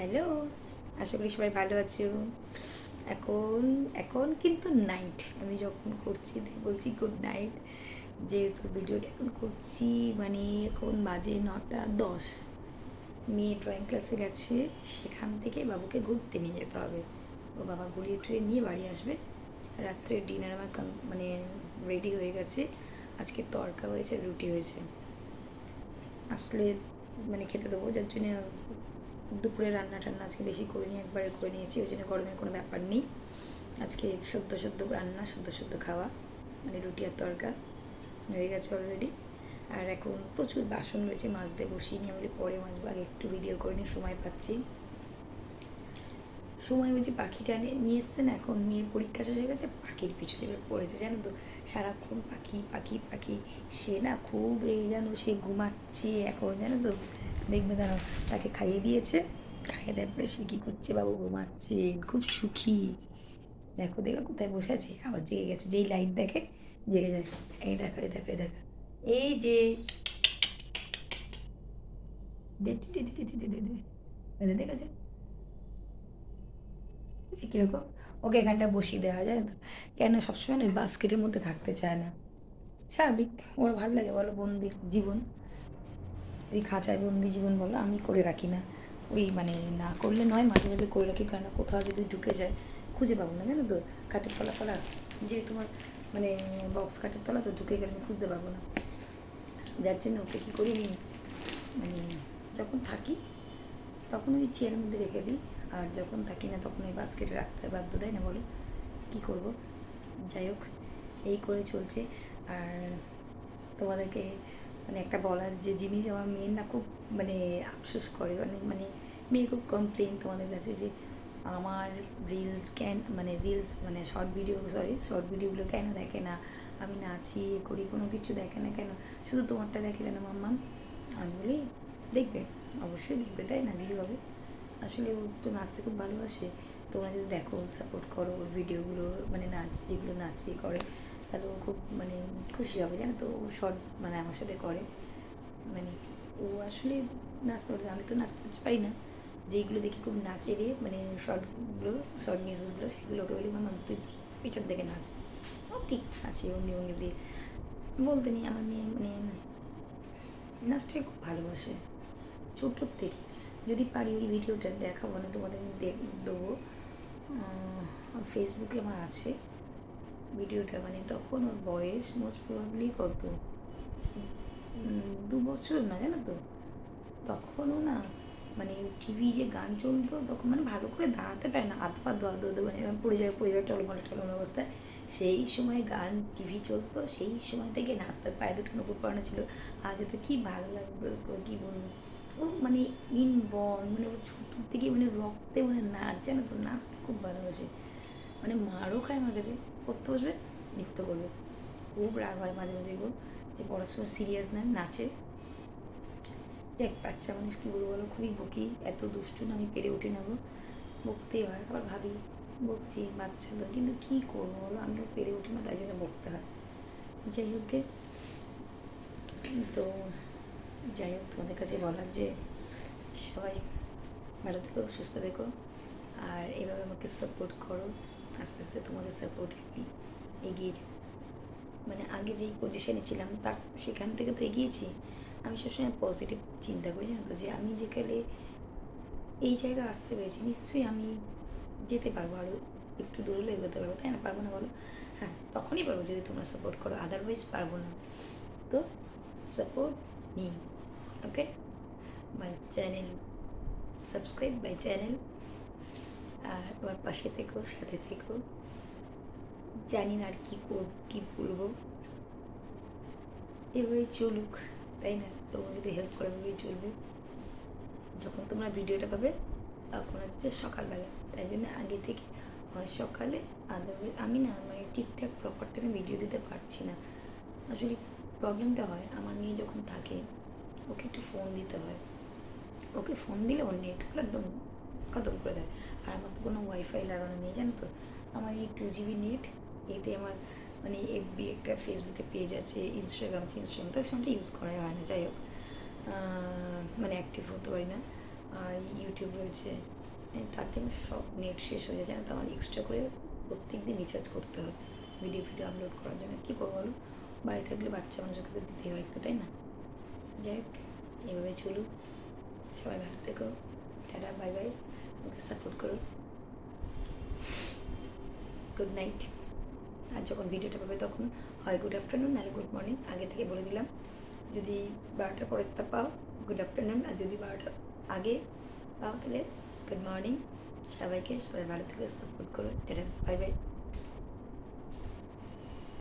Hello, আশা করি সবাই ভালো আছো। এখন এখন কিন্তু নাইট আমি যখন করছি বলছি গুড নাইট যেহেতু ভিডিওটা এখন করছি মানে এখন বাজে নটা দশ। মেয়ে ড্রয়িং ক্লাসে গেছে, সেখান থেকে বাবুকে ঘুরতে নিয়ে যেতে হবে। ও বাবা ঘুরিয়ে টুরিয়ে নিয়ে বাড়ি আসবে। রাত্রে ডিনার আমার মানে রেডি হয়ে গেছে। আজকে তরকা হয়েছে, রুটি হয়েছে। আসলে মানে খেতে দেবো, যার জন্য দুপুরে রান্না টান্না আজকে বেশি করে করিনি, একবারে করে নিয়েছি, ওই জন্য গরমের কোনো ব্যাপার নেই। আজকে সদ্য সদ্য রান্না, সদ্য সদ্য খাওয়া মানে রুটি আর তরকা, হয়ে গেছে অলরেডি আর এখন প্রচুর বাসন রয়েছে, মাছ দিয়ে বসিয়ে নিয়ে আমি পরে মাজবো আগে একটু ভিডিও করে নিয়ে সময় পাচ্ছি। সময় ওই যে পাখিটা নিয়ে- নিয়ে এসছে না, এখন মেয়ের পরীক্ষা শেষ হয়ে গেছে, পাখির পিছনে এবার পড়েছে, জানো তো? সারাক্ষণ পাখি পাখি পাখি, সে না খুব এই জানো সে ঘুমাচ্ছে এখন, জানো তো? দেখবে দাঁড়াও তাকে খাইয়ে দিয়েছে খাইয়ে দেওয়ার পরে সে কী করছে বাবু ঘুমাচ্ছে খুব সুখী দেখো দেখো কোথায় বসে আছে আবার জেগে গেছে যেই লাইট দেখে জেগে যায় এই দেখো এই দেখো এই দেখো এই যে দেখেছ কীরকম ওকে এখানটা বসিয়ে দেওয়া যায় তো কেন সবসময় না বাস্কেটের মধ্যে থাকতে চায় না স্বাভাবিক ওর ভালো লাগে বলো বন্দির জীবন ওই খাঁচায় বন্দি জীবন বলো, আমি করে রাখি না। ওই মানে না করলে নয়, মাঝে মাঝে করে রাখি, কারণ কোথাও যদি ঢুকে যায়, খুঁজে পাবো না, জানো তো? কাঠের তলা ফলা যে তোমার মানে বক্স কাঠের তলা, তো ঢুকে গেলে আমি খুঁজতে পারব না। যার জন্য ওকে কী করি মানে যখন থাকি, তখন ওই চেয়ারের মধ্যে রেখে দিই। আর যখন থাকি না, তখন ওই বাস্কেটে রাখতে হয় বাধ্য দেয় না, বলো? কী করব? যাই হোক, এই করে চলছে। আর তোমাদেরকে মানে একটা বলার যে জিনিস আমার মেয়ের না খুব মানে আফসোস করে। মানে মানে মেয়ে খুব কমপ্লেন তোমাদের কাছে যে আমার রিলস কেন মানে রিলস মানে শর্ট ভিডিও সরি শর্ট ভিডিওগুলো কেন দেখে না? আমি নাচি, এ করি, কোনো কিছু দেখে না কেন? শুধু তোমারটা দেখে কেন মাম্মাম আমি বলি, দেখবে, অবশ্যই দেখবে, তাই না? ভিডিও হবে। আসলে ও তো নাচতে খুব ভালোবাসে। তোমরা যদি দেখো সাপোর্ট করো ওর ভিডিওগুলো মানে নাচ, যেগুলো নাচে, করে। তাহলে ও খুব মানে খুশি হবে, জানো তো? ও শর্ট মানে আমার সাথে করে। মানে ও আসলে নাচতে পারে আমি তো নাচতে পারি না। যেইগুলো দেখি খুব নাচে রে মানে শর্টগুলো শর্ট মিউজিকগুলো সেগুলোকে বলি, মামা, তুই পিছন থেকে নাচ। ও ঠিক আছে অঙ্গি ভঙ্গি দিয়ে। বলতে নেই, আমার মেয়ে মানে নাচটাই খুব ভালোবাসে। ছোটোর থেকে। যদি পারি ওই ভিডিওটা দেখাবো, না তোমাদের দেখ দেবো। ফেসবুকে আমার আছে। ভিডিওটা মানে তখন ওর বয়স মোস্ট প্রবাবলি কত? দু বছর না, জানো তো? তখনও না মানে টিভি যে গান চলতো, তখন মানে ভালো করে দাঁড়াতে পারে না। আধো আধো আধো মানে এরকম পড়ে যাবে পড়ে যাবে টলমলে টলমলে অবস্থায় সেই সময় গান টিভি চলতো, সেই সময় থেকে নাচতে পায়ে দুটো নুপুর পড়ানো ছিল। আজ তো কী ভালো লাগবে কী বলব? ও মানে ইনবর্ন মানে ও ছোটোর থেকে মানে রক্তে মানে নাচ, জানো তো? নাচতে খুব ভালোবাসে। মানে মারও খায় আমার কাছে করতে বসবে নৃত্য করবে। খুব রাগ হয় মাঝে মাঝে গো যে পড়াশোনা সিরিয়াস না নাচে। দেখ বাচ্চা মানুষ কী বলব বলো খুবই বকি এত দুষ্টু না আমি পেরে উঠি না গো। বকতেই হয় আবার ভাবি বকছি বাচ্চা তো কিন্তু কী করব বলো আমিও পেরে উঠি না তাই জন্য বকতে হয়। যাই হোক গে, তো যাই হোক তোমাদের কাছে বলার যে সবাই ভালো থেকো সুস্থ থেকো আর এভাবে আমাকে সাপোর্ট করো। আস্তে আস্তে তোমাদের সাপোর্ট আমি এগিয়ে যাব মানে আগে যেই পজিশনে ছিলাম তার সেখান থেকে তো এগিয়েছি। আমি সবসময় পজিটিভ চিন্তা করি, জানো তো? যে আমি যেখানে এই জায়গা আসতে পেরেছি, নিশ্চয়ই আমি যেতে পারব আরও একটু দূরে হলে এগোতে পারব। তাই না? পারব না বলো? হ্যাঁ তখনই পারব যদি তোমরা সাপোর্ট করো আদারওয়াইজ পারব না। তো support me okay my channel subscribe my channel আর আমার পাশে থেকো, সাথে থেকো। জানি না আর কী করব, কী বলব। এভাবেই চলুক, তাই না? তোমরা যদি হেল্প করে, এভাবেই চলবে। যখন তোমরা ভিডিওটা পাবে, তখন হচ্ছে সকালবেলা। তাই জন্য আগে থেকে, হয় সকালে আদারওয়াইজ আমি না মানে ঠিকঠাক প্রপার টাইমে ভিডিও দিতে পারছি না। আসলে প্রবলেমটা হয়, আমার মেয়ে যখন থাকে, ওকে একটু ফোন দিতে হয়। ওকে ফোন দিলে ওর নেটগুলো একদম খতম করে দেয়। আর আমার তো কোনো ওয়াইফাই লাগানো নেই, জানো তো? আমার এই টু জিবি নেট, এতে আমার মানে এফবি একটা ফেসবুকে পেজ আছে ইনস্টাগ্রাম আছে ইনস্টাগ্রাম তো সেটা ইউজ করাই হয় না, যাই হোক। মানে অ্যাক্টিভ হতে পারি না। আর ইউটিউব রয়েছে তাতে আমার সব নেট শেষ হয়ে যায়, জানো তো? আমার এক্সট্রা করে প্রত্যেক দিন রিচার্জ করতে হয়। ভিডিও ফিডিও আপলোড করার জন্য কী করব বলো? বাড়ি থাকলে বাচ্চা মানুষকে তো দিতেই হয় একটু, তাই না? যাই হোক এইভাবে চলুক। সবাই ভালো থেকো। Tata bye bye okay support করো। গুড নাইট আর যখন ভিডিওটা পাবে তখন হয় গুড আফটারনুন নাহলে গুড মর্নিং আগে থেকে বলে দিলাম, যদি বারোটার পরে তা পাও গুড আফটারনুন আর যদি বারোটার আগে পাও, তাহলে গুড মর্নিং সবাইকে সবাই ভালো থেকে সাপোর্ট করো। এটা বাই বাই